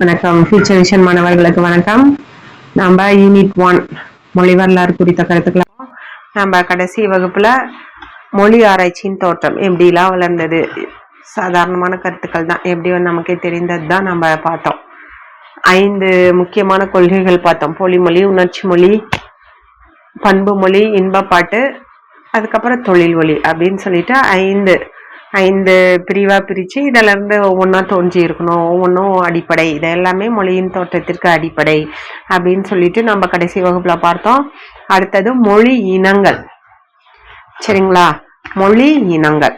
வணக்கம். Future vision மாணவர்களுக்கு வணக்கம். நம்ம யூனிட் ஒன் மொழி வரலாறு குறித்த கருத்துக்களை நம்ம கடைசி வகுப்புல மொழி ஆராய்ச்சியின் தோற்றம் எப்படிலாம் வளர்ந்தது? சாதாரணமான கருத்துக்கள் தான். எப்படி வந்து நமக்கே தெரிந்தது தான் நம்ம பார்த்தோம். ஐந்து முக்கியமான கொள்கைகள் பார்த்தோம். பொலிமொழி உணர்ச்சி மொழி பண்பு மொழி இன்பப்பாட்டு அதுக்கப்புறம் தொழில் மொழி அப்படின்னு சொல்லிட்டு ஐந்து ஐந்து பிரிவாக பிரித்து இதிலேருந்து ஒவ்வொன்றா தோன்றி இருக்கணும். ஒவ்வொன்றும் அடிப்படை. இது எல்லாமே மொழியின் தோற்றத்திற்கு அடிப்படை அப்படின்னு சொல்லிட்டு நம்ம கடைசி வகுப்பில் பார்த்தோம். அடுத்தது மொழி இனங்கள். சரிங்களா? மொழி இனங்கள்.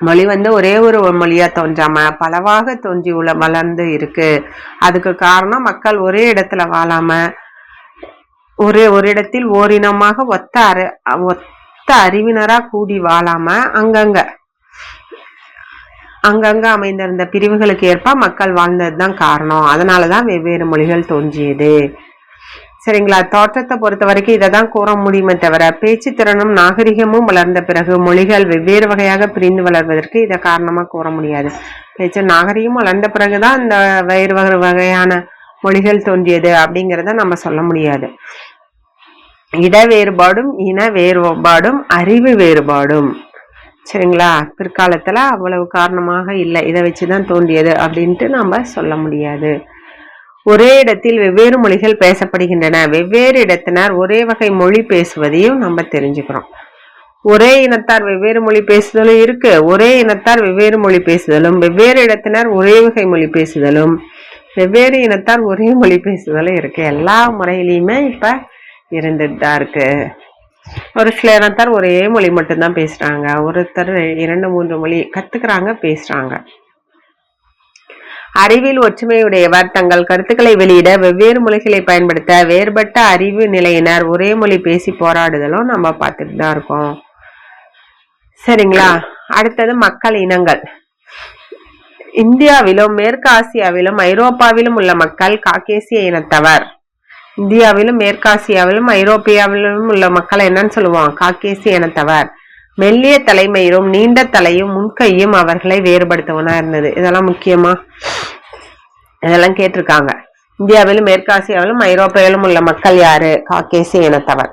மொழி வந்து ஒரே ஒரு மொழியாக தோன்றாமல் பலவாக தோன்றி உள்ள வளர்ந்து இருக்குது அதுக்கு காரணம் மக்கள் ஒரே இடத்துல வாழாமல் ஒரே ஒரு இடத்தில் ஓரினமாக ஒத்த அறி ஒத்த அறிவினராக கூடி வாழாமல் அங்கங்கே அங்கங்கே அமைந்திருந்த பிரிவுகளுக்கு ஏற்ப மக்கள் வாழ்ந்தது தான் காரணம். அதனால தான் வெவ்வேறு மொழிகள் தோன்றியது. சரிங்களா? தோற்றத்தை பொறுத்த வரைக்கும் இதை தான் கூற முடியுமே தவிர பேச்சு திறனும் நாகரிகமும் வளர்ந்த பிறகு மொழிகள் வெவ்வேறு வகையாக பிரிந்து வளர்வதற்கு இதை காரணமாக கூற முடியாது. பேச்சு நாகரிகம் வளர்ந்த பிறகுதான் இந்த வேறு வகை வகையான மொழிகள் தோன்றியது அப்படிங்கிறத நம்ம சொல்ல முடியாது. இட வேறுபாடும் இன வேறுபாடும் அறிவு வேறுபாடும். சரிங்களா? பிற்காலத்தில் அவ்வளவு காரணமாக இல்லை. இதை வச்சு தான் தோன்றியது அப்படின்ட்டு நம்ம சொல்ல முடியாது. ஒரே இடத்தில் வெவ்வேறு மொழிகள் பேசப்படுகின்றன. வெவ்வேறு இடத்தினர் ஒரே வகை மொழி பேசுவதையும் நம்ம தெரிஞ்சுக்கிறோம். ஒரே இனத்தார் வெவ்வேறு மொழி பேசுதலும் இருக்கு. ஒரே இனத்தார் வெவ்வேறு மொழி பேசுதலும் வெவ்வேறு இடத்தினர் ஒரே வகை மொழி பேசுதலும் வெவ்வேறு இனத்தார் ஒரே மொழி பேசுதலும் இருக்கு. எல்லா முறையிலையுமே இப்போ இருந்துட்டு தான் இருக்குது ஒரு சில இனத்தார் ஒரே மொழி மட்டும்தான் பேசுறாங்க. ஒருத்தர் இரண்டு மூன்று மொழி கத்துக்கிறாங்க பேசுறாங்க. அறிவில் ஒற்றுமையுடையவர் தங்கள் கருத்துக்களை வெளியிட வெவ்வேறு மொழிகளை பயன்படுத்த வேறுபட்ட அறிவு நிலையினர் ஒரே மொழி பேசி போராடுதலும் நம்ம பார்த்துட்டு தான் இருக்கோம். சரிங்களா? அடுத்தது மக்கள் இனங்கள். இந்தியாவிலும் மேற்கு ஆசியாவிலும் ஐரோப்பாவிலும் உள்ள மக்கள் காக்கேசிய இனத்தவர். இந்தியாவிலும் மேற்காசியாவிலும் ஐரோப்பியாவிலும் உள்ள மக்களை என்னன்னு சொல்லுவான் காக்கேசி எனத்தவர் மெல்லிய தலைமையிலும் நீண்ட தலையும் முன்கையும் அவர்களை வேறுபடுத்தவனா இருந்தது. இதெல்லாம் முக்கியமா? இதெல்லாம் கேட்டிருக்காங்க. இந்தியாவிலும் மேற்காசியாவிலும் ஐரோப்பியாவிலும் உள்ள மக்கள் யாரு? காக்கேசி இனத்தவர்.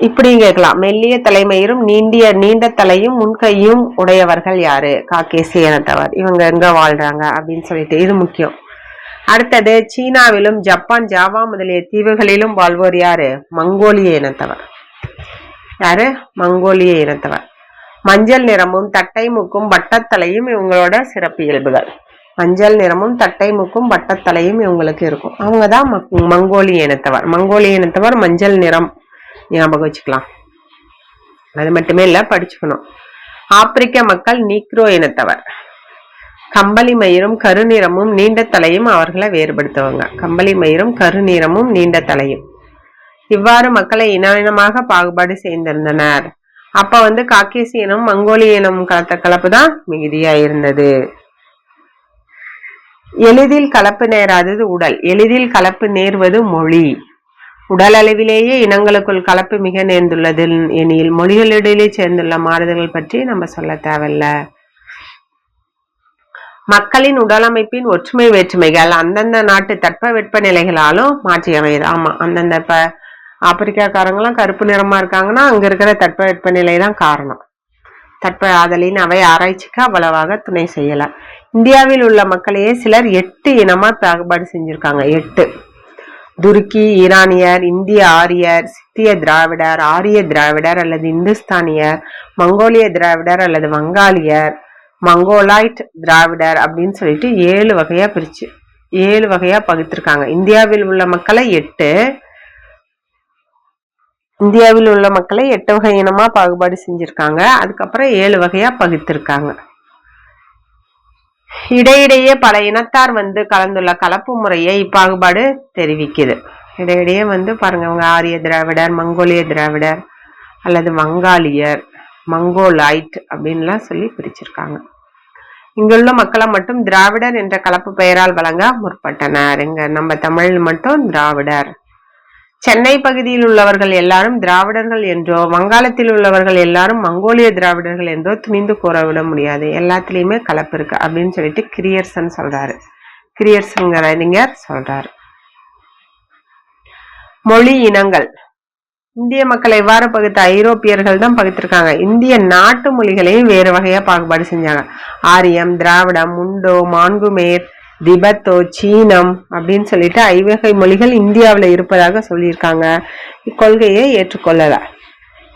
இப்படி கேட்கலாம். மெல்லிய தலைமையிலும் நீண்டிய நீண்ட தலையும் முன்கையும் உடையவர்கள் யாரு? காக்கேசி இனத்தவர். இவங்க எங்க வாழ்றாங்க அப்படின்னு சொல்லிட்டு இது முக்கியம். அடுத்தது சீனாவிலும் ஜப்பான் ஜாவா முதலிய தீவுகளிலும் வாழ்வோர் யாரு? மங்கோலிய இனத்தவர். யாரு? மங்கோலிய இனத்தவர். மஞ்சள் நிறமும் தட்டை முக்கும் வட்டத்தலையும் இவங்களோட சிறப்பு இயல்புகள். மஞ்சள் நிறமும் தட்டை முக்கும் வட்டத்தலையும் இவங்களுக்கு இருக்கும். அவங்க தான் மங்கோலிய இனத்தவர். மங்கோலிய இனத்தவர் மஞ்சள் நிறம் ஞாபகம் வச்சுக்கலாம். அது மட்டுமே இல்லை படிச்சுக்கணும். ஆப்பிரிக்க மக்கள் நீக்ரோ இனத்தவர். கம்பளி மயிரும் கருநிறமும் நீண்ட தலையும் அவர்களை வேறுபடுத்துவாங்க. கம்பளி மயிரும் கருநிறமும் நீண்ட தலையும். இவ்வாறு மக்களை இன இனமாக பாகுபாடு செய்திருந்தனர். அப்ப வந்து காக்கேசியனும் மங்கோலியனும் கலத்த கலப்பு தான் மிகுதியா இருந்தது எளிதில் கலப்பு நேராதது உடல். எளிதில் கலப்பு நேர்வது மொழி. உடல் அளவிலேயே இனங்களுக்குள் கலப்பு மிக நேர்ந்துள்ளது எனில் மொழிகளிடையிலே சேர்ந்துள்ள மாறுதல்கள் பற்றி நம்ம சொல்ல தேவையில்லை. மக்களின் உடலமைப்பின் ஒற்றுமை வேற்றுமைகள் அந்தந்த நாட்டு தட்ப வெப்ப நிலைகளாலும் மாற்றி அமையுது. ஆமா அந்தந்த இப்ப ஆப்பிரிக்காக்காரங்களாம் கருப்பு நிறமா இருக்காங்கன்னா அங்க இருக்கிற தட்ப வெப்ப நிலை தான் காரணம். தட்ப ஆதலின் அவை ஆராய்ச்சிக்கு அவ்வளவாக துணை செய்யல. இந்தியாவில் உள்ள மக்களையே சிலர் எட்டு இனமா பாகுபாடு செஞ்சிருக்காங்க. எட்டு. துருக்கி ஈரானியர் இந்திய ஆரியர் சித்திய திராவிடர் ஆரிய திராவிடர் அல்லது இந்துஸ்தானியர் மங்கோலிய திராவிடர் அல்லது வங்காளியர் மங்கோலாய்ட் திராவிடர் அப்படின்னு சொல்லிட்டு ஏழு வகையா பிரிச்சு ஏழு வகையா பகுத்திருக்காங்க. இந்தியாவில் உள்ள மக்களை எட்டு இந்தியாவில் உள்ள மக்களை எட்டு வகை இனமா பாகுபாடு செஞ்சிருக்காங்க. அதுக்கப்புறம் ஏழு வகையா பகுத்திருக்காங்க. இடையிடையே பல இனத்தார் வந்து கலந்துள்ள கலப்பு முறையை இப்பாகுபாடு தெரிவிக்குது. இடையிடையே வந்து பாருங்க அவங்க ஆரிய திராவிடர் மங்கோலிய திராவிடர் அல்லது வங்காளியர் மங்கோலாய்ட் அப்படின்லாம் சொல்லி பிரிச்சிருக்காங்க. இங்குள்ள மக்களை மட்டும் திராவிடர் என்ற கலப்பு பெயரால் வழங்க முற்பட்டனர். இங்க நம்ம தமிழ் மட்டும் திராவிடர். சென்னை பகுதியில் உள்ளவர்கள் எல்லாரும் திராவிடர்கள் என்றோ வங்காளத்தில் உள்ளவர்கள் எல்லாரும் மங்கோலிய திராவிடர்கள் என்றோ துணிந்து கூற விட முடியாது. எல்லாத்துலேயுமே கலப்பு இருக்கு அப்படின்னு சொல்லிட்டு கிரியர்சன் சொல்றாரு. கிரியர்சன்கிற அறிஞர் சொல்றாரு. மொழி இனங்கள். இந்திய மக்களை எவ்வாறு பகுத்த ஐரோப்பியர்கள் தான் பகுத்திருக்காங்க இந்திய நாட்டு மொழிகளையும் வேறு வகையா பாகுபாடு செஞ்சாங்க. ஆரியம் திராவிடம் முண்டோ மான்குமேர் திபத்தோ சீனம் அப்படின்னு சொல்லிட்டு ஐவகை மொழிகள் இந்தியாவில் இருப்பதாக சொல்லியிருக்காங்க. இக்கொள்கையை ஏற்றுக்கொள்ளல.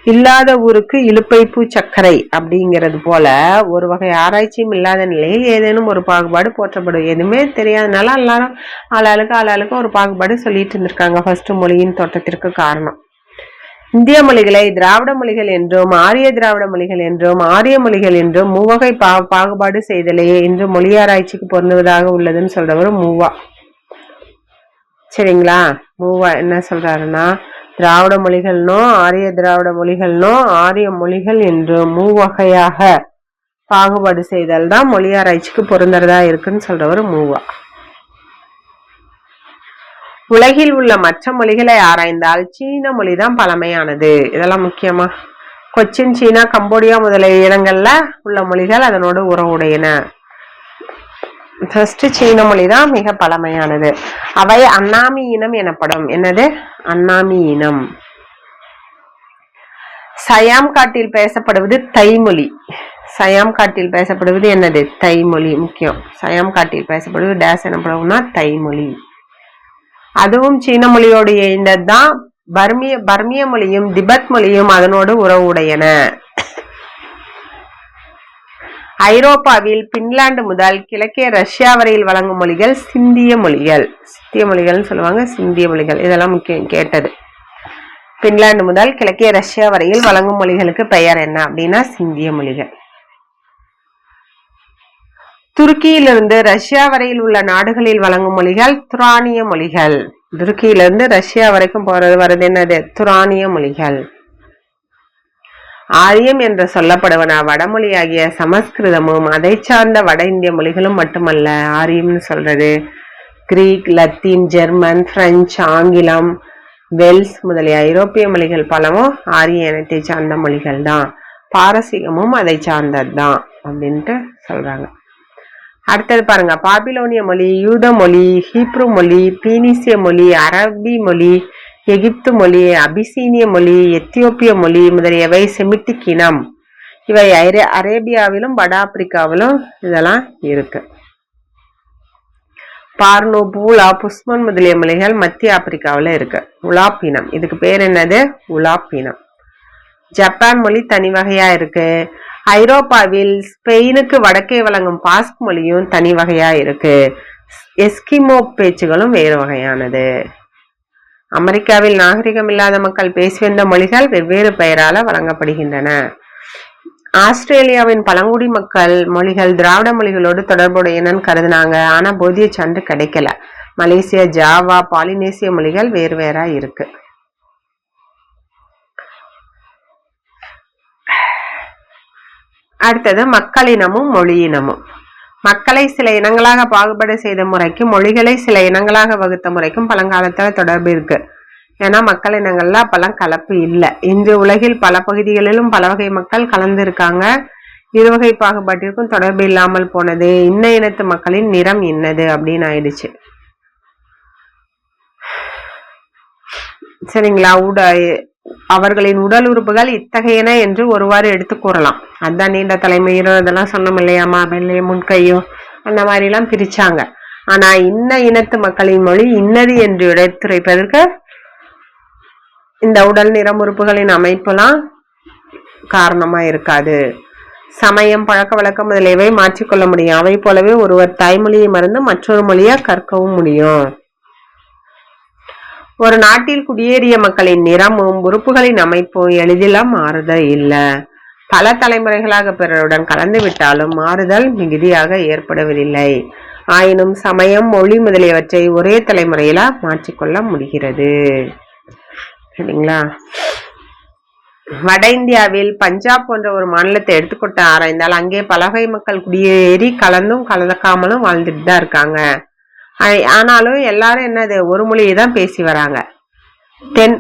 இல்லாத ஊருக்கு இழுப்பைப்பு சர்க்கரை அப்படிங்கிறது போல ஒரு வகை ஆராய்ச்சியும் இல்லாத நிலையில் ஏதேனும் ஒரு பாகுபாடு போற்றப்படும். எதுவுமே தெரியாதனால எல்லாரும் ஆளாளுக்கு ஆளாளுக்கு ஒரு பாகுபாடு சொல்லிட்டு இருந்திருக்காங்க. ஃபர்ஸ்ட் மொழியின் தோட்டத்திற்கு காரணம். இந்திய மொழிகளை திராவிட மொழிகள் என்றும் ஆரிய திராவிட மொழிகள் என்றும் ஆரிய மொழிகள் என்றும் மூவகை பா பாகுபாடு செய்தலே என்று மொழியாராய்ச்சிக்கு பொருந்துவதாக உள்ளதுன்னு சொல்றவர் மூவா. சரிங்களா? மூவா என்ன சொல்றாருன்னா திராவிட மொழிகள்னோ ஆரிய திராவிட மொழிகள்னோ ஆரிய மொழிகள் என்றும் மூவகையாக பாகுபாடு செய்தல் தான் மொழியாராய்ச்சிக்கு பொருந்தறதா இருக்குன்னு சொல்றவர் மூவா. உலகில் உள்ள மற்ற மொழிகளை ஆராய்ந்தால் சீன மொழி தான் பழமையானது. இதெல்லாம் முக்கியமா? கொச்சின் சீனா கம்போடியா முதலிய இடங்கள்ல உள்ள மொழிகள் அதனோடு உறவுடையன. ஃபர்ஸ்ட் சீன மொழி தான் மிக பழமையானது. அவை அண்ணாமி இனம் எனப்படும். என்னது? அண்ணாமி இனம். சயாம் காட்டில் பேசப்படுவது தைமொழி. சயாம் காட்டில் பேசப்படுவது என்னது? தைமொழி. முக்கியம். சயாம் காட்டில் பேசப்படுவது டேஸ் எனப்படும்னா தைமொழி. அதுவும் சீன மொழியோடு இணைந்ததுதான். பர்மிய பர்மிய மொழியும் திபெத் மொழியும் அதனோடு உறவு உடையன ஐரோப்பாவில் பின்லாந்து முதல் கிழக்கே ரஷ்யா வரையில் வழங்கும் மொழிகள் சிந்திய மொழிகள். சிந்திய மொழிகள்னு சொல்லுவாங்க சிந்திய மொழிகள். இதெல்லாம் முக்கியம் கேட்டது. பின்லாந்து முதல் கிழக்கே ரஷ்யா வரையில் வழங்கும் மொழிகளுக்கு பெயர் என்ன அப்படின்னா சிந்திய மொழிகள். துருக்கியிலிருந்து ரஷ்யா வரையில் உள்ள நாடுகளில் வழங்கும் மொழிகள் துரானிய மொழிகள். துருக்கியிலிருந்து ரஷ்யா வரைக்கும் போறது வருது என்னது? துரானிய மொழிகள். ஆரியம் என்று சொல்லப்படுவன வடமொழியாகிய சமஸ்கிருதமும் அதை சார்ந்த வட இந்திய மொழிகளும் மட்டுமல்ல. ஆரியம்னு சொல்றது கிரீக் லத்தீன் ஜெர்மன் பிரெஞ்சு ஆங்கிலம் வெல்ஸ் முதலிய ஐரோப்பிய மொழிகள் பலவும் ஆரிய இனத்தை சார்ந்த மொழிகள் தான் பாரசீகமும் அதை சார்ந்தது தான் அப்படின்ட்டு சொல்றாங்க. அடுத்தது பாருங்க. பாபிலோனிய மொழி யூத மொழி ஹீப்ரு மொழி பீனிசிய மொழி அரபி மொழி எகிப்து மொழி அபிசீனிய மொழி எத்தியோப்பிய மொழி முதலியவை செமிட்டிக் இனம். இவை அரேபியாவிலும் வட ஆப்பிரிக்காவிலும் இதெல்லாம் இருக்கு. பார்னோ பூலா புஷ்மன் முதலிய மொழிகள் மத்திய ஆப்பிரிக்காவில் இருக்கு. உலாப் இனம். இதுக்கு பேர் என்னது? உலாப் இனம். ஜப்பான் மொழி தனி வகையா இருக்கு. ஐரோப்பாவில் ஸ்பெயினுக்கு வடக்கே வழங்கும் பாஸ்க் மொழியும் தனி வகையா இருக்கு. எஸ்கிமோ பேச்சுகளும் வேறு வகையானது. அமெரிக்காவில் நாகரிகம் இல்லாத மக்கள் பேசி வந்த மொழிகள் வெவ்வேறு பெயரால வழங்கப்படுகின்றன. ஆஸ்திரேலியாவின் பழங்குடி மக்கள் மொழிகள் திராவிட மொழிகளோடு தொடர்புடையனன்னு கருதுனாங்க. ஆனா போதிய சான்று கிடைக்கல. மலேசியா ஜாவா பாலினேசிய மொழிகள் வேறு வேறா இருக்கு. அடுத்தது மக்களினமும் மொழியினமும். மக்களை சில இனங்களாக பாகுபாடு செய்த முறைக்கும் மொழிகளை சில இனங்களாக வகுத்த முறைக்கும் பழங்காலத்தில் தொடர்பு இருக்கு. ஏன்னா மக்கள் இனங்கள்ல அப்பெல்லாம் கலப்பு இல்லை. இன்று உலகில் பல பகுதிகளிலும் பல வகை மக்கள் கலந்து இருக்காங்க இருவகை பாகுபாட்டிற்கும் தொடர்பு இல்லாமல் போனது இன்ன இனத்து மக்களின் நிறம் என்னது அப்படின்னு ஆயிடுச்சு. சரிங்களா? உட அவர்களின் உடல் உறுப்புகள் இத்தகையன என்று ஒருவாறு எடுத்து கூறலாம். அதான் நீண்ட தலைமையிலும் இதெல்லாம் சொன்னோம் இல்லையாமா வெள்ளையும் முன்கையும் அந்த மாதிரிலாம் பிரிச்சாங்க. ஆனா இன்ன இனத்து மக்களின் மொழி இன்னது என்று எடுத்துரைப்பதற்கு இந்த உடல் நிறம் உறுப்புகளின் அமைப்புலாம் காரணமா இருக்காது. சமயம் பழக்க வழக்கம் முதலியவை மாற்றிக்கொள்ள முடியும். அவை போலவே ஒருவர் தாய்மொழியை மறந்து மற்றொரு மொழியா கற்கவும் முடியும். ஒரு நாட்டில் குடியேறிய மக்களின் நிறமும் உறுப்புகளின் அமைப்பும் எளிதிலாம் மாறுதல் இல்லை. பல தலைமுறைகளாக பிறருடன் கலந்துவிட்டாலும் மாறுதல் மிகுதியாக ஏற்படவில்லை ஆயினும் சமயம் மொழி முதலியவற்றை ஒரே தலைமுறையில மாற்றிக்கொள்ள முடிகிறது. சரிங்களா? வட இந்தியாவில் பஞ்சாப் போன்ற ஒரு மாநிலத்தை எடுத்துக்கொண்டு ஆராய்ந்தால் அங்கே பலகை மக்கள் குடியேறி கலந்தும் கலக்காமலும் வாழ்ந்துட்டு தான் இருக்காங்க. ஆனாலும் எல்லாரும் என்னது ஒரு மொழியை தான் பேசி வராங்க. தென்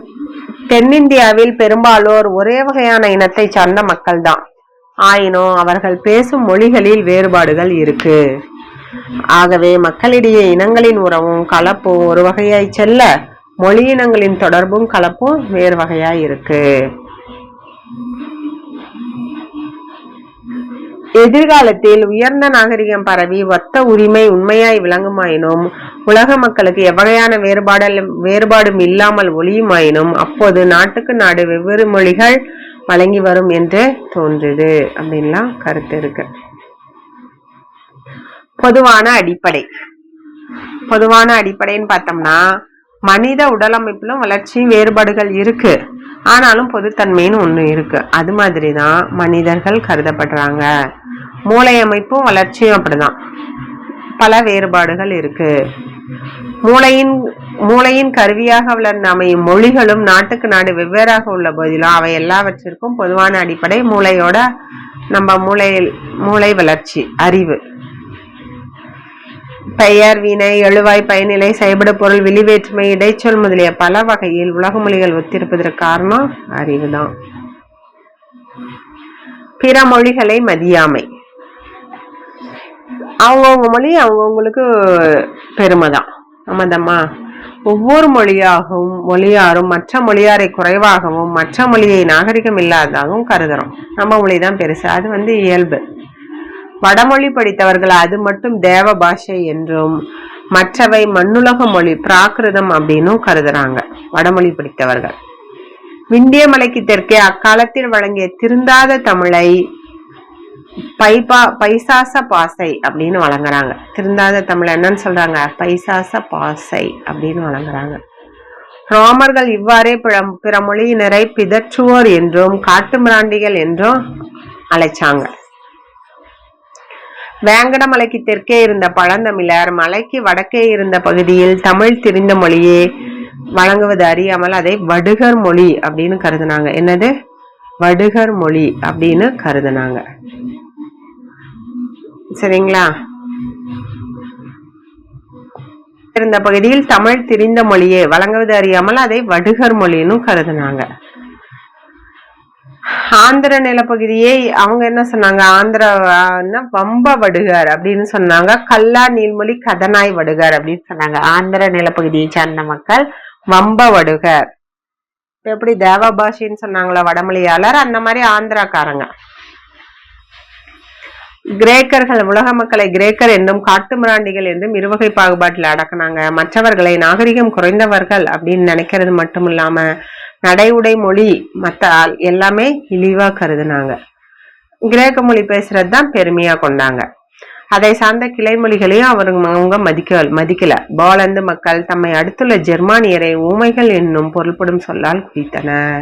தென்னிந்தியாவில் பெரும்பாலோர் ஒரே வகையான இனத்தை சார்ந்த மக்கள் தான் ஆயினும் அவர்கள் பேசும் மொழிகளில் வேறுபாடுகள் இருக்கு. ஆகவே மக்களிடையே இனங்களின் உறவும் கலப்பும் ஒரு வகையாய் செல்ல மொழி இனங்களின் தொடர்பும் கலப்பும் வேறு வகையாய் இருக்கு. எதிர்காலத்தில் உயர்ந்த நாகரிகம் பரவி ஒத்த உரிமை உண்மையாய் விளங்குமாயினும் உலக மக்களுக்கு எவ்வகையான வேறுபாடல் வேறுபாடும் இல்லாமல் ஒளியுமாயினும் அப்போது நாட்டுக்கு நாடு வெவ்வேறு மொழிகள் வழங்கி வரும் என்று தோன்றுது. அப்படின்லாம் கருத்து இருக்கு. பொதுவான அடிப்படை. பொதுவான அடிப்படைன்னு பார்த்தோம்னா மனித உடலமைப்பிலும் வளர்ச்சி வேறுபாடுகள் இருக்கு. ஆனாலும் பொதுத்தன்மைன்னு ஒன்று இருக்கு. அது மாதிரி தான் மனிதர்கள் கருதப்படுறாங்க. மூளை அமைப்பும் வளர்ச்சியும் அப்படிதான். பல வேறுபாடுகள் இருக்கு. மூளையின் மூளையின் கருவியாக வளர்ந்த அமையும் மொழிகளும் நாட்டுக்கு நாடு வெவ்வேறாக உள்ள போதிலும் அவை எல்லாவற்றிற்கும் பொதுவான அடிப்படை மூளையோட நம்ம மூளையில் மூளை வளர்ச்சி அறிவு. பெயர் வினை எழுவாய் பயனிலை செயல்படு பொருள் விழிவேற்றுமை இடைச்சொல் முதலிய பல வகையில் உலக மொழிகள் ஒத்திருப்பதற்கு காரணம் அறிவுதான். பிற மொழிகளை மதியாமை. அவங்கவுங்க மொழி அவங்கவுங்களுக்கு பெருமை தான் ஆமாதம்மா ஒவ்வொரு மொழியாகவும் மொழியாரும் மற்ற மொழியாரை குறைவாகவும் மற்ற மொழியை நாகரிகம் இல்லாததாகவும் கருதுறோம். நம்ம மொழி தான் பெருசு. அது வந்து இயல்பு. வடமொழி படித்தவர்கள் அது மட்டும் தேவ பாஷை என்றும் மற்றவை மண்ணுலக மொழி பிராகிருதம் அப்படின்னும் கருதுறாங்க. வடமொழி படித்தவர்கள். விந்திய மலைக்கு தெற்கே அக்காலத்தில் வழங்கிய திருந்தாத தமிழை பைபா பைசாச பாசை அப்படின்னு வழங்குறாங்க. திருந்தாத தமிழ் என்னன்னு சொல்றாங்க. பைசாச பாசை அப்படின்னு வழங்குறாங்க. ரோமர்கள் இவ்வாறே பிற மொழியினரை பிதற்றுவோர் என்றும் காட்டுமிராண்டிகள் என்றும் அழைச்சாங்க. வேங்கடமலைக்கு தெற்கே இருந்த பழந்தமிழர் மலைக்கு வடக்கே இருந்த பகுதியில் தமிழ் தெரிந்த மொழியே வழங்குவது அறியாமல் அதை வடுகர் மொழி அப்படின்னு கருதுனாங்க. என்னது? வடுகர் மொழி அப்படின்னு கருதுனாங்க. சரிங்களா? இருந்த பகுதியில் தமிழ் திரிந்த மொழியே வழங்குவது அறியாமல் அதை வடுகர் மொழின்னு கருதுனாங்க. ஆந்திர நிலப்பகுதியே அவங்க என்ன சொன்னாங்க? ஆந்திரா வம்ப வடுகர் அப்படின்னு சொன்னாங்க. கல்லா நீள்மொழி கதனாய் வடுகர் அப்படின்னு சொன்னாங்க. ஆந்திர நிலப்பகுதியை சார்ந்த மக்கள் வம்ப வடுகர். எப்படி தேவபாஷின்னு சொன்னாங்களா வடமொழியாளர்? அந்த மாதிரி ஆந்திராக்காரங்க. கிரேக்கர்கள் உலக மக்களை கிரேக்கர் என்றும் காட்டு மிராண்டிகள் என்றும் இருவகை பாகுபாட்டில் அடக்குனாங்க. மற்றவர்களை நாகரிகம் குறைந்தவர்கள் அப்படின்னு நினைக்கிறது மட்டும் இல்லாம நடை உடை மொழி மற்ற எல்லாமே இழிவா கருதுனாங்க. கிரேக்க மொழி பேசுறது தான் பெருமையா கொண்டாங்க. அதை சார்ந்த கிளை மொழிகளையும் அவருங்க அவங்க மதிக்க மதிக்கல. போலந்து மக்கள் தம்மை அடுத்துள்ள ஜெர்மானியரை ஊமைகள் என்னும் பொருள்படும் சொல்லால் குறித்தனர்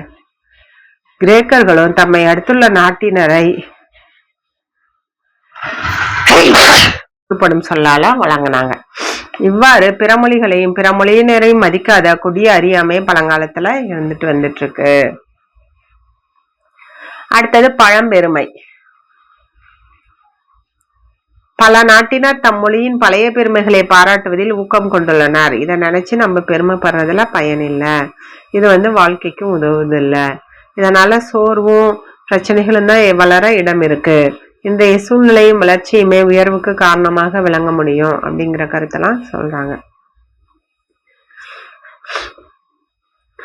கிரேக்கர்களும் தம்மை அடுத்துள்ள நாட்டினரை படும் சொல்லால வழங்கினாங்க. இவ்வாறு பிறமொழிகளையும் பிறமொழியினரையும் பிற மொழியினரையும் மதிக்காத கொடிய அறியாமை பழங்காலத்துல இருந்துட்டு வந்துட்டு இருக்கு அடுத்தது பழம்பெருமை. பல நாட்டினர் தம் மொழியின் பழைய பெருமைகளை பாராட்டுவதில் ஊக்கம் கொண்டுள்ளனர். இதை நினைச்சு நம்ம பெருமைப்படுறதுல பயனில்லை இது வந்து வாழ்க்கைக்கும் உதவுதில்லை. இதனால சோர்வும் பிரச்சனைகளும் தான் வளர இடம் இருக்கு. இன்றைய சூழ்நிலையும் வளர்ச்சியுமே உயர்வுக்கு காரணமாக விளங்க முடியும் அப்படிங்கிற கருத்தெல்லாம் சொல்றாங்க.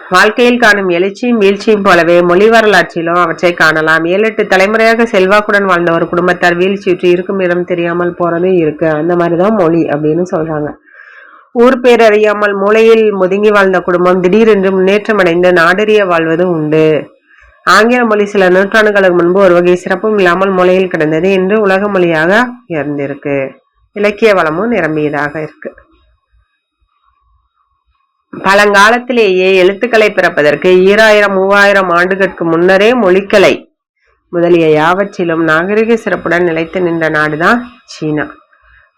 வாழ்க்கையில் காணும் எழுச்சியும் வீழ்ச்சியும் போலவே மொழி வரலாற்றிலும் அவற்றை காணலாம். ஏழு எட்டு தலைமுறையாக செல்வாக்குடன் வாழ்ந்த ஒரு குடும்பத்தார் வீழ்ச்சியுற்று இருக்கும் இடம் தெரியாமல் போறதும் இருக்கு. அந்த மாதிரிதான் மொழி அப்படின்னு சொல்றாங்க. ஊர் பேர் அறியாமல் மூளையில் முதுங்கி வாழ்ந்த குடும்பம் திடீரென்று முன்னேற்றம் அடைந்து நாடறிய வாழ்வதும் உண்டு. ஆங்கில மொழி சில நூற்றாண்டுகளுக்கு முன்பு ஒரு வகை சிறப்பும் இல்லாமல் மொழியில் கிடந்தது. என்று உலக மொழியாக உயர்ந்திருக்கு. இலக்கிய வளமும் நிரம்பியதாக இருக்கு. பழங்காலத்திலேயே எழுத்துக்களை பிறப்பதற்கு ஈராயிரம் மூவாயிரம் ஆண்டுகளுக்கு முன்னரே மொழிக்கலை முதலிய யாவற்றிலும் நாகரிக சிறப்புடன் நிலைத்து நின்ற நாடுதான் சீனா.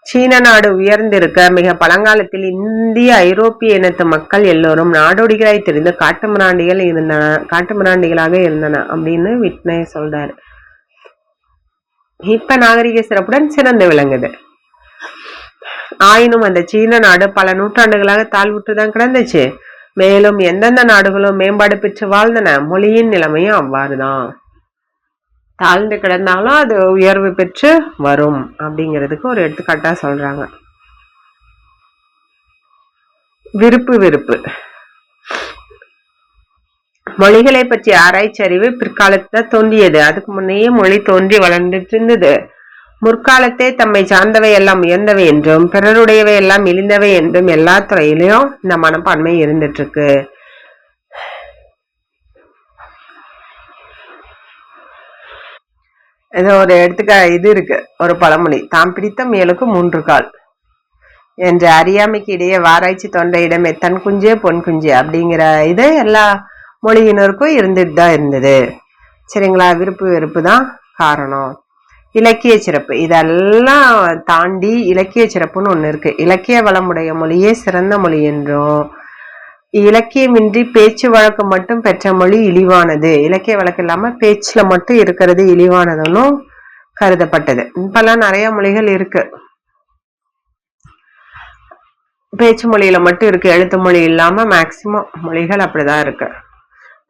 சீன நாடு உயர்ந்திருக்க மிக பழங்காலத்தில் இந்திய ஐரோப்பிய இனத்து மக்கள் எல்லோரும் நாடோடிகளாய் தெரிந்து காட்டுமிராண்டிகள் இருந்தன காட்டுமிராண்டிகளாக இருந்தன அப்படின்னு விட்னே சொல்றாரு. இப்ப நாகரிக சிறப்புடன் சிறந்து விளங்குது. ஆயினும் அந்த சீன நாடு பல நூற்றாண்டுகளாக தாழ்வுற்றுதான் கிடந்துச்சு. மேலும் எந்தெந்த நாடுகளும் மேம்பாடு பெற்று வாழ்ந்தன மொழியின் நிலைமையும் அவ்வாறுதான். தாழ்ந்து கிடந்தாலும் அது உயர்வு பெற்று வரும் அப்படிங்கிறதுக்கு ஒரு எடுத்துக்காட்டாக சொல்கிறாங்க விருப்பு வெறுப்பு. மொழிகளை பற்றிய ஆராய்ச்சி அறிவு பிற்காலத்தில் தோன்றியது. அதுக்கு முன்னையே மொழி தோன்றி வளர்ந்துட்டு இருந்தது முற்காலத்தே தம்மை சார்ந்தவை எல்லாம் உயர்ந்தவை என்றும் பிறருடையவை எல்லாம் இழிந்தவை என்றும் எல்லா துறையிலையும் இந்த மனப்பான்மை இருந்துட்டு இருக்கு. ஏதோ ஒரு எடுத்துக்கா இது இருக்கு. ஒரு பழமொழி. தாம் பிடித்த மேலுக்கு மூன்று கால். என்ற அறியாமைக்கு இடையே வாராய்ச்சி தொண்டையிடமே இடமே தன் குஞ்சே பொன் குஞ்சே அப்படிங்கிற இது எல்லா மொழியினருக்கும் இருந்துட்டு தான் இருந்தது. சரிங்களா? விருப்பு வெறுப்பு தான் காரணம். இலக்கிய சிறப்பு. இதெல்லாம் தாண்டி இலக்கிய சிறப்புன்னு ஒன்று இருக்கு. இலக்கிய வளமுடைய மொழியே சிறந்த மொழி என்றும் இலக்கியமின்றி பேச்சு வழக்கு மட்டும் பெற்ற மொழி இழிவானது. இலக்கிய வழக்கு இல்லாம பேச்சுல மட்டும் இருக்கிறது இழிவானதுன்னு கருதப்பட்டது. இப்பெல்லாம் நிறைய மொழிகள் இருக்கு. பேச்சு மொழியில மட்டும் இருக்கு. எழுத்து மொழி இல்லாம மேக்சிமம் மொழிகள் அப்படிதான் இருக்கு.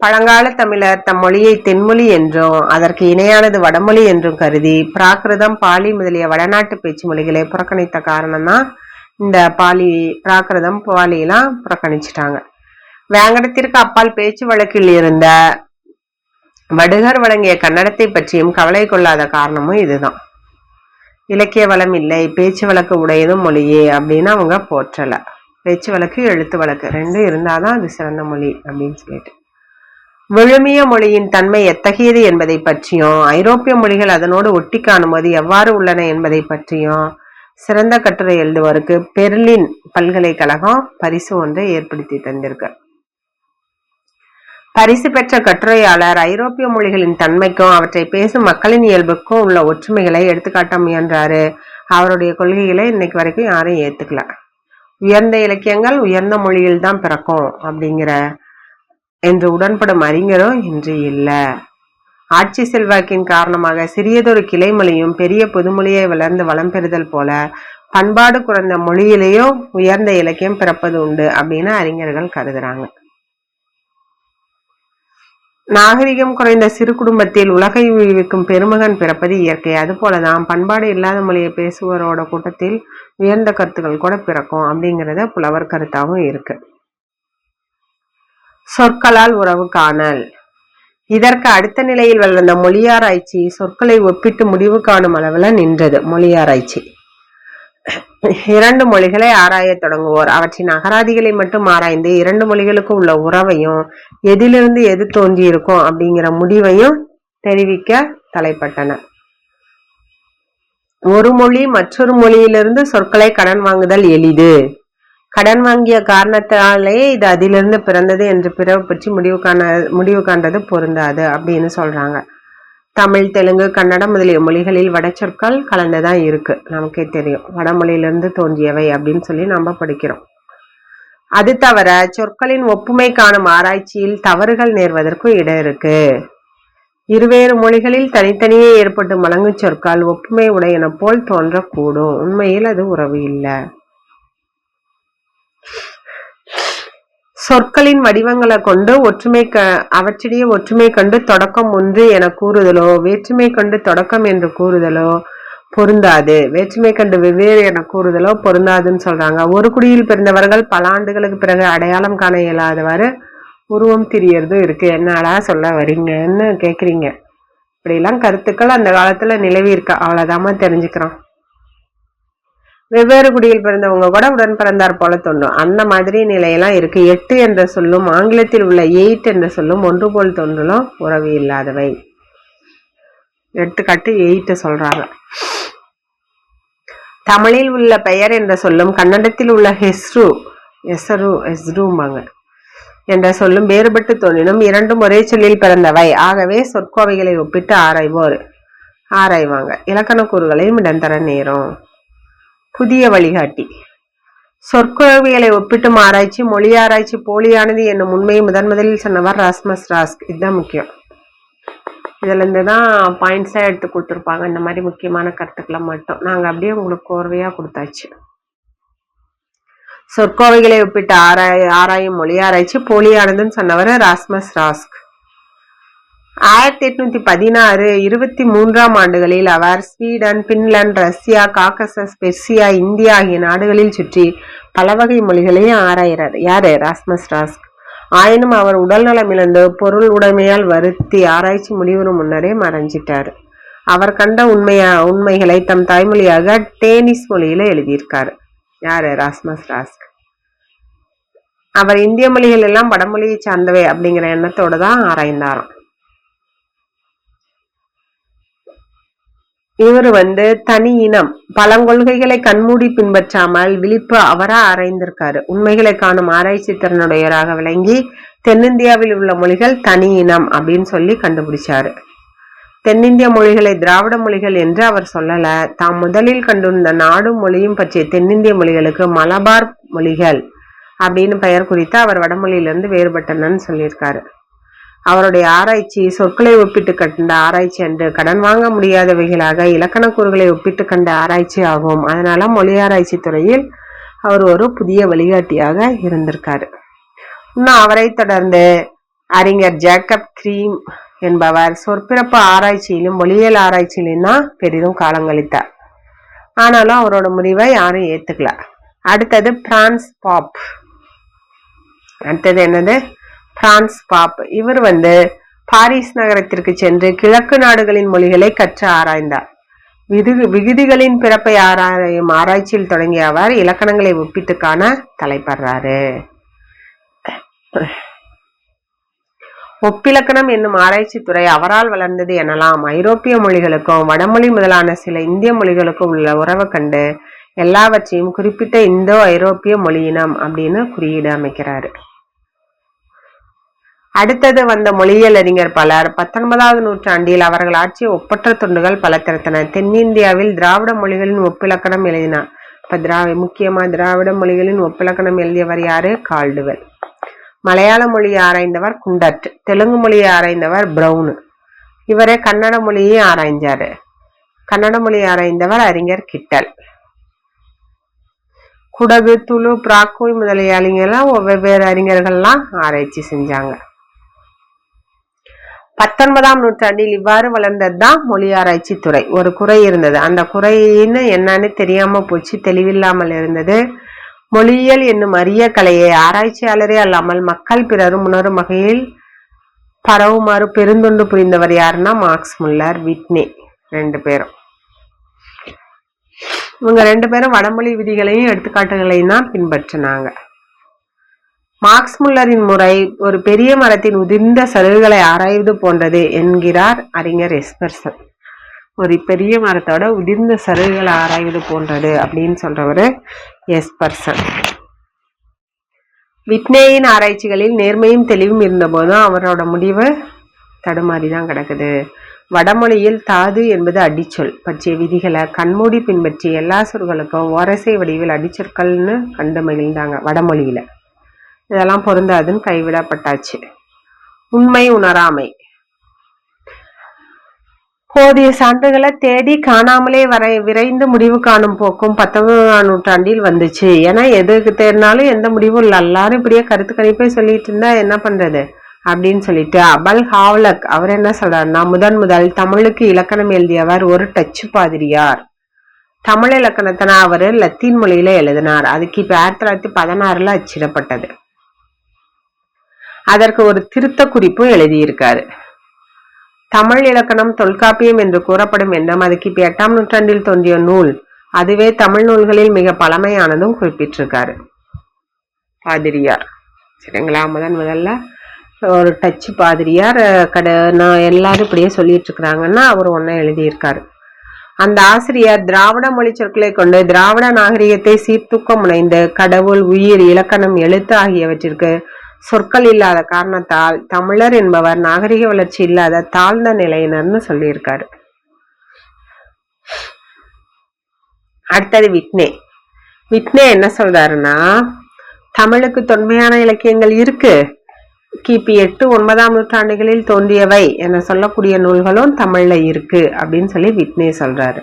பழங்கால தமிழர் தம் மொழியை தென்மொழி என்றும் அதற்கு இணையானது வடமொழி என்றும் கருதி பிராகிருதம் பாலி முதலிய வடநாட்டு பேச்சு மொழிகளை புறக்கணித்த காரணம் தான் இந்த பாலி பிராகிருதம் பாலியெல்லாம் புறக்கணிச்சிட்டாங்க. வேங்கடத்திற்கு அப்பால் பேச்சு வழக்கில் இருந்த வடுகர் வழங்கிய கன்னடத்தை பற்றியும் கவலை கொள்ளாத காரணமும் இதுதான். இலக்கிய வளம் இல்லை பேச்சு வழக்கு உடையதும் மொழியே அப்படின்னு அவங்க போற்றல. பேச்சு வழக்கு எழுத்து வழக்கு ரெண்டும் இருந்தாதான் அது சிறந்த மொழி அப்படின்னு சொல்லிட்டு. விழுமிய மொழியின் தன்மை எத்தகையது என்பதை பற்றியும் ஐரோப்பிய மொழிகள் அதனோடு ஒட்டி காணும்போது எவ்வாறு உள்ளன என்பதை பற்றியும் சிறந்த கட்டுரை எழுதுவருக்கு பெர்லின் பல்கலைக்கழகம் பரிசு ஒன்றை ஏற்படுத்தி தந்திருக்கு. பரிசு பெற்ற கட்டுரையாளர் ஐரோப்பிய மொழிகளின் தன்மைக்கும் அவற்றை பேசும் மக்களின் இயல்புக்கும் உள்ள ஒற்றுமைகளை எடுத்துக்காட்ட முயன்றாரு. அவருடைய கொள்கைகளை இன்னைக்கு வரைக்கும் யாரும் ஏத்துக்கல. உயர்ந்த இலக்கியங்கள் உயர்ந்த மொழியில் தான் பிறக்கும் அப்படிங்கிற என்று உடன்படும் அறிஞரும் இன்று இல்லை. ஆட்சி செல்வாக்கின் காரணமாக சிறியதொரு கிளைமொழியும் பெரிய பொதுமொழியை வளர்ந்து வளம் பெறுதல் போல பண்பாடு குறைந்த மொழியிலேயோ உயர்ந்த இலக்கியம் பிறப்பது உண்டு அப்படின்னு அறிஞர்கள் கருதுறாங்க. நாகரிகம் குறைந்த சிறு குடும்பத்தில் உலகை உயிர்விக்கும் பெருமகன் பிறப்பது இயற்கை. அது போலதான் பண்பாடு இல்லாத மொழியை பேசுவரோட கூட்டத்தில் உயர்ந்த கருத்துக்கள் கூட பிறக்கும் அப்படிங்கிறத புலவர் கருத்தாகவும் இருக்கு. சொற்களால் உறவு காணல். இதற்கு அடுத்த நிலையில் வளர்ந்த மொழியாராய்ச்சி சொற்களை ஒப்பிட்டு முடிவு காணும் அளவில் நின்றது மொழியாராய்ச்சி. இரண்டு மொழிகளை ஆராய தொடங்குவோர். அவற்றின் அகராதிகளை மட்டும் ஆராய்ந்து இரண்டு மொழிகளுக்கு உள்ள உறவையும் எதிலிருந்து எது தோன்றியிருக்கும் அப்படிங்கிற முடிவையும் தெரிவிக்க தலைப்பட்டனர். ஒரு மொழி மற்றொரு மொழியிலிருந்து சொற்களை கடன் வாங்குதல் எளிது. கடன் வாங்கிய காரணத்தாலே இது அதிலிருந்து பிறந்தது என்று பிறகு பற்றி முடிவு காண முடிவு காண்றது பொருந்தாது அப்படின்னு சொல்றாங்க. தமிழ் தெலுங்கு கன்னடம் முதலிய மொழிகளில் வட சொற்கள் கலந்துதான் இருக்கு. நமக்கே தெரியும். வடமொழியிலிருந்து தோன்றியவை அப்படின்னு சொல்லி நம்ம படிக்கிறோம். அது தவிர சொற்களின் ஒப்புமை காணும் ஆராய்ச்சியில் தவறுகள் நேர்வதற்கும் இடம் இருக்கு. இருவேறு மொழிகளில் தனித்தனியே ஏற்பட்டு மலங்கு சொற்கள் ஒப்புமை உடையன போல் தோன்றக்கூடும். உண்மையில் அது உறவு இல்லை. சொற்களின் வடிவங்களை கொண்டு ஒற்றுமை க அவற்றிடையே ஒற்றுமை கண்டு தொடக்கம் ஒன்று என கூறுதலோ வேற்றுமை கண்டு தொடக்கம் என்று கூறுதலோ பொருந்தாது. வேற்றுமை கண்டு வெவ்வேறு என கூறுதலோ பொருந்தாதுன்னு சொல்றாங்க. ஒரு குடியில் பிறந்தவர்கள் பல ஆண்டுகளுக்கு பிறகு அடையாளம் காண இயலாதவாறு உருவம் திரியறதும் இருக்கு. என்னடா சொல்ல வரீங்கன்னு கேக்குறீங்க. இப்படிலாம் கருத்துக்கள் அந்த காலத்துல நிலவி இருக்கா. அவ்வளவுதாம தெரிஞ்சுக்கிறோம். வெவ்வேறு குடியில் பிறந்தவங்க கூட உடன் பிறந்தார் போல தோன்றும். அந்த மாதிரி நிலையெல்லாம் இருக்கு. எட்டு என்ற சொல்லும் ஆங்கிலத்தில் உள்ள எயிட் என்ற சொல்லும் ஒன்று போல் தோன்றலும் உறவு இல்லாதவை. எடுத்துக்காட்டு எயிட்டை சொல்றாங்க. தமிழில் உள்ள பெயர் என்ற சொல்லும் கன்னடத்தில் உள்ள ஹெஸ்ரு எஸ்ரு எஸ்ரும்பாங்க என்ற சொல்லும் வேறுபட்டு தோன்றினும் இரண்டும் ஒரே சொல்லில் பிறந்தவை. ஆகவே சொற்கோவைகளை ஒப்பிட்டு ஆராய்வோர் ஆராய்வாங்க. இலக்கண கூறுகளையும் இடந்தர நேரம். புதிய வழிகாட்டி. சொற்குழவியலை ஒப்பிட்டும் ஆராய்ச்சி மொழி ஆராய்ச்சி போலியானது என்னும் உண்மையை முதன் முதலில் சொன்னவர் ராஸ்மஸ் ராஸ்க். இதுதான் முக்கியம். இதுலேருந்து தான் பாயிண்ட்ஸாக எடுத்து கொடுத்துருப்பாங்க. இந்த மாதிரி முக்கியமான கருத்துக்களை மட்டும். நாங்கள் அப்படியே உங்களுக்கு கோர்வையாக கொடுத்தாச்சு. சொற்கோவைகளை ஒப்பிட்டு ஆராய் ஆராயும் மொழி ஆராய்ச்சி போலியானதுன்னு சொன்னவர் ராஸ்மஸ் ராஸ்க். ஆயிரத்தி எட்நூத்தி பதினாறு இருபத்தி மூன்றாம் ஆண்டுகளில் அவர் Sweden Finland Russia Caucasus Persia India ஆகிய நாடுகளில் சுற்றி பல வகை மொழிகளையும் ஆராயிறார். யாரு? Rasmus Rask. ஆயினும் அவர் உடல் நலமிழந்து பொருள் உடைமையால் வருத்தி ஆராய்ச்சி முடிவரும் முன்னரே மறைஞ்சிட்டார். அவர் கண்ட உண்மையா உண்மைகளை தம் தாய்மொழியாக டேனிஸ் மொழியில எழுதியிருக்காரு. யாரு? ராஸ்மஸ் ராஸ்க். அவர் இந்திய மொழிகள் எல்லாம் வடமொழியை சார்ந்தவை அப்படிங்கிற எண்ணத்தோடு தான் ஆராய்ந்தாராம். இவர் வந்து தனி இனம். பழங்கொள்கைகளை கண்மூடி பின்பற்றாமல் விழிப்பு அவரா ஆராய்ந்திருக்காரு உண்மைகளை காணும் ஆராய்ச்சி திறனுடையராக விளங்கி தென்னிந்தியாவில் உள்ள மொழிகள் தனி இனம் அப்படின்னு சொல்லி கண்டுபிடிச்சாரு. தென்னிந்திய மொழிகளை திராவிட மொழிகள் என்று அவர் சொல்லல. தாம் முதலில் கண்டிருந்த நாடும் மொழியும் பற்றிய தென்னிந்திய மொழிகளுக்கு மலபார் மொழிகள் அப்படின்னு பெயர் குறித்து அவர் வடமொழியிலிருந்து வேறுபட்டனன்னு சொல்லியிருக்காரு. அவருடைய ஆராய்ச்சி சொற்களை ஒப்பிட்டு கண்ட ஆராய்ச்சி அன்று கடன் வாங்க முடியாதவைகளாக இலக்கண கூறுகளை ஒப்பிட்டு கண்ட ஆராய்ச்சி ஆகும். அதனால மொழி ஆராய்ச்சி துறையில் அவர் ஒரு புதிய வழிகாட்டியாக இருந்திருக்காரு. இன்னும் அவரை தொடர்ந்து அறிஞர் ஜேக்கப் கிரீம் என்பவர் சொற்பிறப்பு ஆராய்ச்சியிலும் மொழியியல் ஆராய்ச்சியிலும் தான் பெரிதும் காலங்களித்தார் ஆனாலும் அவரோட முடிவை யாரும் ஏத்துக்கல. அடுத்தது பிரான்ஸ் பாப். அடுத்தது என்னது? Franz Bopp. இவர் வந்து பாரிஸ் நகரத்திற்கு சென்று கிழக்கு நாடுகளின் மொழிகளை கற்று ஆராய்ந்தார். விது விகுதிகளின் பிறப்பை ஆராயும் ஆராய்ச்சியில் தொடங்கிய அவர் இலக்கணங்களை ஒப்பிட்டு காண தலைப்படுறாரு. ஒப்பிலக்கணம் என்னும் ஆராய்ச்சி துறை அவரால் வளர்ந்தது எனலாம். ஐரோப்பிய மொழிகளுக்கும் வடமொழி முதலான சில இந்திய மொழிகளுக்கும் உள்ள உறவை கண்டு எல்லாவற்றையும் குறிப்பிட்ட இந்தோ ஐரோப்பிய மொழியினம் அப்படின்னு குறியீடு அமைக்கிறாரு. அடுத்தது வந்த மொழியியல் அறிஞர் பலர் பத்தொன்பதாவது நூற்றாண்டில் அவர்கள் ஆட்சி ஒப்பற்ற துண்டுகள் பல திறத்தன தென்னிந்தியாவில் திராவிட மொழிகளின் ஒப்பிலக்கணம் எழுதினார். இப்ப திராவி முக்கியமா திராவிட மொழிகளின் ஒப்பிலக்கணம் எழுதியவர் யாரு? கால்டுவெல். மலையாள மொழியை ஆராய்ந்தவர் குண்டட் தெலுங்கு மொழியை ஆராய்ந்தவர் பிரவுனு. இவரே கன்னட மொழியை ஆராய்ஞ்சாரு. கன்னட மொழியை ஆராய்ந்தவர் அறிஞர் கிட்டல். குடகு துளு பிராக்கோய் முதலிய அறிஞர்லாம் வெவ்வேறு அறிஞர்கள்லாம் ஆராய்ச்சி செஞ்சாங்க. பத்தொன்பதாம் நூற்றாண்டில் இவ்வாறு வளர்ந்ததுதான் மொழி ஆராய்ச்சி துறை. ஒரு குறை இருந்தது. அந்த குறைன்னு என்னன்னு தெரியாம போச்சு தெளிவில்லாமல் இருந்தது. மொழியியல் என்னும் அரிய கலையை ஆராய்ச்சியாளரே அல்லாமல் மக்கள் பிறரும் உணரும் வகையில் பரவுமாறு பெருந்தொண்டு புரிந்தவர் யாருன்னா மார்க்ஸ் முல்லர் விட்னி ரெண்டு பேரும். இவங்க ரெண்டு பேரும் வடமொழி விதிகளையும் எடுத்துக்காட்டுகளையும் தான் பின்பற்றினாங்க. மார்க்ஸ் முல்லரின் முறை ஒரு பெரிய மரத்தின் உதிர்ந்த சருகுகளை ஆராய்வது போன்றது என்கிறார் அறிஞர் எஸ்பர்சன். ஒரு பெரிய மரத்தோட உதிர்ந்த சருகுகளை ஆராய்வது போன்றது அப்படின்னு சொல்றவர் எஸ்பர்சன். விட்னேயின் ஆராய்ச்சிகளில் நேர்மையும் தெளிவும் இருந்தபோதும் அவரோட முடிவு தடுமாறி தான் கிடக்குது. வடமொழியில் தாது என்பது அடிச்சொல் பற்றிய விதிகளை கண்மூடி பின்பற்றி எல்லா சொற்களுக்கும் ஓரசை வடிவில் அடிச்சொற்கள்னு கண்டு மகிழ்ந்தாங்க வடமொழியில. இதெல்லாம் பொருந்தாதுன்னு கைவிடப்பட்டாச்சு. உண்மை உணராமை. போதிய சான்றுகளை தேடி காணாமலே வரை விரைந்து முடிவு காணும் போக்கும் பத்தொன்பதாம் நூற்றாண்டில் வந்துச்சு. ஏன்னா எதுக்கு தேடினாலும் எந்த முடிவும் இல்லை. எல்லாரும் இப்படியே கருத்து கணிப்பே சொல்லிட்டு இருந்தா என்ன பண்றது? அப்படின்னு சொல்லிட்டு அபல் ஹாவ்லக் அவர் என்ன சொல்றாருன்னா முதன் முதல் தமிழுக்கு இலக்கணம் எழுதியவர் ஒரு டச்சு பாதிரியார். தமிழ் இலக்கணத்தின அவர் லத்தீன் மொழியில எழுதினார். அதுக்கு கிபி ஆயிரத்தி தொள்ளாயிரத்தி பதினாறுல அச்சிடப்பட்டது. அதற்கு ஒரு திருத்த குறிப்பும் எழுதியிருக்காரு. தமிழ் இலக்கணம் தொல்காப்பியம் என்று கூறப்படும் எண்ணம் அது கிபி எட்டாம் நூற்றாண்டில் தோன்றிய நூல். அதுவே தமிழ் நூல்களில் மிக பழமையானதும் குறிப்பிட்டிருக்காரு. பாதிரியார். சரிங்களா? முதன் முதல்ல ஒரு டச்சு பாதிரியார் கட நான் எல்லாரும் இப்படியே சொல்லிட்டு இருக்கிறாங்கன்னா அவர் ஒன்னும் எழுதியிருக்காரு. அந்த ஆசிரியர் திராவிட மொழி சொற்களை கொண்டு திராவிட நாகரிகத்தை சீர்தூக்க முனைந்து கடவுள் உயிர் இலக்கணம் எழுத்து ஆகியவற்றிற்கு சொற்கள் இல்லாத காரணத்தால் தமிழர் என்பவர் நாகரிக வளர்ச்சி இல்லாத தாழ்ந்த நிலையினர்னு சொல்லியிருக்காரு. அடுத்தது விட்னே விட்னே என்ன சொல்றாருன்னா தமிழுக்கு தொன்மையான இலக்கியங்கள் இருக்கு. கிபி எட்டு ஒன்பதாம் நூற்றாண்டுகளில் தோன்றியவை என சொல்லக்கூடிய நூல்களும் தமிழ்ல இருக்கு அப்படின்னு சொல்லி விட்னே சொல்றாரு.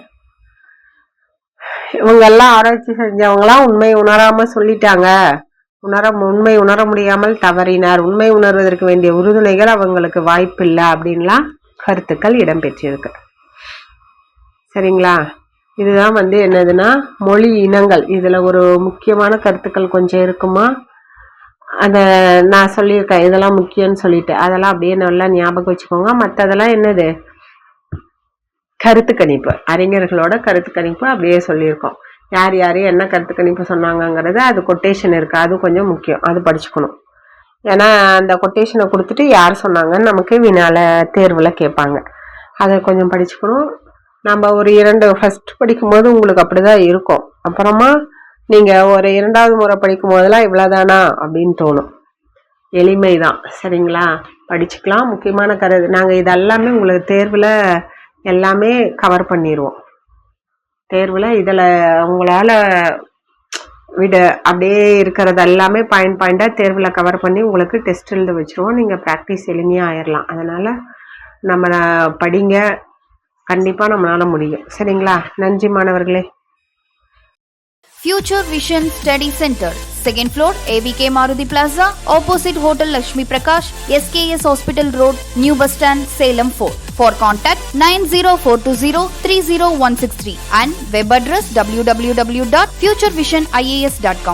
இவங்க எல்லாம் ஆராய்ச்சி செஞ்சவங்களாம் உண்மை உணராம சொல்லிட்டாங்க. உணர உண்மை உணர முடியாமல் தவறினார். உண்மை உணர்வதற்கு வேண்டிய உறுதுணைகள் அவங்களுக்கு வாய்ப்பில்லை அப்படின்லாம் கருத்துக்கள் இடம்பெற்றிருக்கு. சரிங்களா? இதுதான் வந்து என்னதுன்னா மொழி இனங்கள். இதில் ஒரு முக்கியமான கருத்துக்கள் கொஞ்சம் இருக்குமா? அதை நான் சொல்லியிருக்கேன். இதெல்லாம் முக்கியம்னு சொல்லிட்டு. அதெல்லாம் அப்படியே நல்லா ஞாபகம் வச்சுக்கோங்க. மற்றதெல்லாம் என்னது? கருத்து கணிப்பு. அறிஞர்களோட கருத்து கணிப்பு அப்படியே சொல்லியிருக்கோம். யார் யார் என்ன கருத்து கணிப்பு சொன்னாங்கங்கிறது அது கொட்டேஷன் இருக்குது அது கொஞ்சம் முக்கியம். அது படிச்சுக்கணும். ஏன்னா அந்த கொட்டேஷனை கொடுத்துட்டு யார் சொன்னாங்கன்னு நமக்கு வினால தேர்வில் கேட்பாங்க. அதை கொஞ்சம் படிச்சுக்கணும். நம்ம ஒரு இரண்டு ஃபஸ்ட் படிக்கும்போது உங்களுக்கு அப்படி தான் இருக்கும். அப்புறமா நீங்கள் ஒரு இரண்டாவது முறை படிக்கும் போதெல்லாம் இவ்வளோதானா அப்படின்னு தோணும். எளிமை தான் சரிங்களா? படிச்சுக்கலாம். முக்கியமான கருது நாங்கள் இதெல்லாமே உங்களுக்கு தேர்வில் எல்லாமே கவர் பண்ணிடுவோம் தேர்வில் இதில் உங்களால் விட அப்படியே இருக்கிறது எல்லாமே பாயிண்ட் பாயிண்ட்டாக தேர்வில் கவர் பண்ணி உங்களுக்கு டெஸ்ட் எழுத வச்சுருவோம். நீங்கள் ப்ராக்டிஸ் எளிமையாக ஆயிடலாம் அதனால் நம்ம படிங்க. கண்டிப்பாக நம்மளால் முடியும். சரிங்களா? நன்றி மாணவர்களே. Future Vision Study Center, second floor, AVK Maruti Plaza, opposite Hotel Lakshmi Prakash, SKS Hospital Road, New Bus Stand, Salem 4. For contact 90420 30163 and web address www.futurevisionias.com.